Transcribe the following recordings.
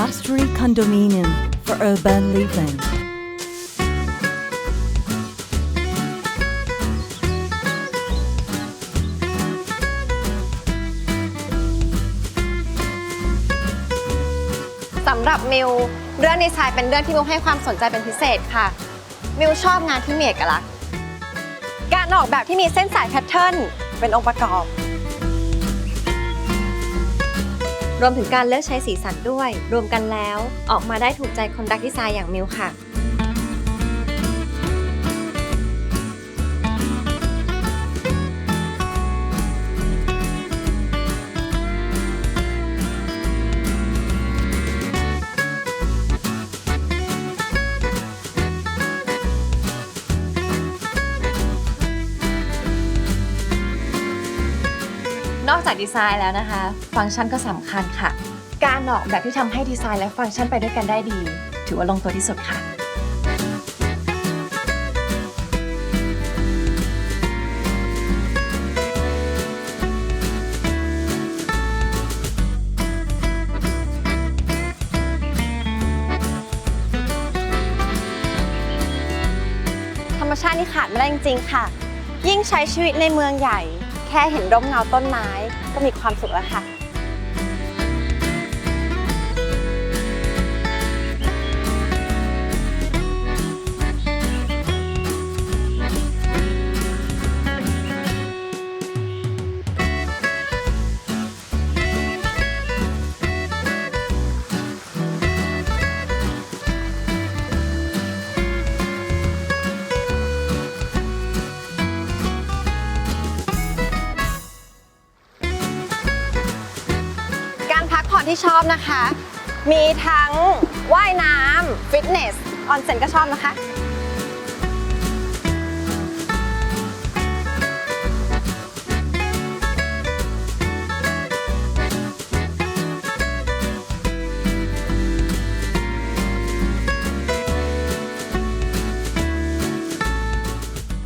luxury condominium for urban living.. สำหรับมิวเรื่องดีไซน์เป็นเรื่องที่มิวให้ความสนใจเป็นพิเศษค่ะ มิวชอบงานที่มีเอกลักษณ์ การออกแบบที่มีเส้นสายแพทเทิร์นเป็นองค์ประกอบ รวมถึงการเลือกใช้สีสันด้วย รวมกันแล้ว ออกมาได้ถูกใจคนรักดีไซน์อย่างมิวค่ะ นอกจากดีไซน์แล้วนะคะ ฟังก์ชันก็สำคัญค่ะ การออกแบบที่ทำให้ดีไซน์และฟังก์ชันไปด้วยกันได้ดี ถือว่าลงตัวที่สุดค่ะ ธรรมชาตินี่ขาดไม่ได้จริงๆค่ะ ยิ่งใช้ชีวิตในเมืองใหญ่ แค่เห็นร่มเงาต้นไม้ก็มีความสุขแล้วค่ะ การพักผ่อนที่ชอบนะคะ มีทั้งว่ายน้ำฟิตเนส ออนเซ็นก็ชอบนะคะ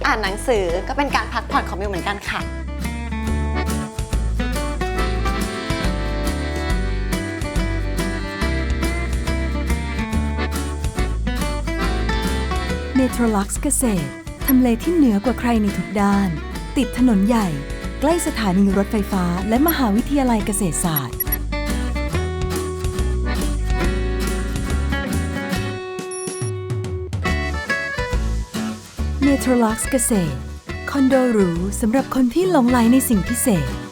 อ่านหนังสือก็เป็นการพักผ่อนของมิวเหมือนกันค่ะ Metrolux เกษตร ทำเลที่เหนือกว่าใครในทุกด้าน ติดถนนใหญ่ ใกล้สถานีรถไฟฟ้า และมหาวิทยาลัยเกษตรศาสตร์ Metrolux เกษตร คอนโดหรูสำหรับคนที่หลงไหลในสิ่งพิเศษ